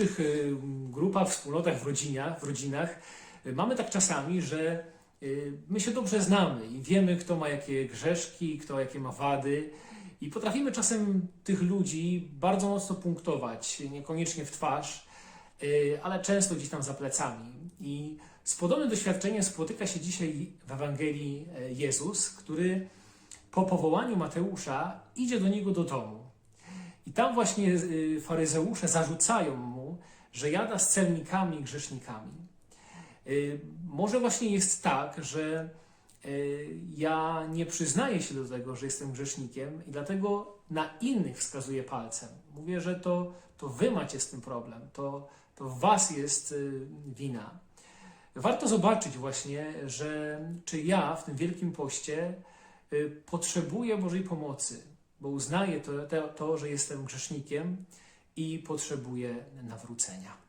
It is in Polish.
mniejszych y, grupach, wspólnotach, w rodzinach, w rodzinach y, mamy tak czasami, że y, my się dobrze znamy i wiemy, kto ma jakie grzeszki, kto jakie ma wady. I potrafimy czasem tych ludzi bardzo mocno punktować, niekoniecznie w twarz, ale często gdzieś tam za plecami. I z podobnym doświadczeniem spotyka się dzisiaj w Ewangelii Jezus, który po powołaniu Mateusza idzie do niego do domu. I tam właśnie faryzeusze zarzucają mu, że jada z celnikami grzesznikami. Y, Może właśnie jest tak, że y, ja nie przyznaję się do tego, że jestem grzesznikiem i dlatego na innych wskazuję palcem. Mówię, że to, to wy macie z tym problem, to, to was jest y, wina. Warto zobaczyć właśnie, że czy ja w tym Wielkim Poście potrzebuję Bożej pomocy, bo uznaję to, to, to że jestem grzesznikiem i potrzebuje nawrócenia.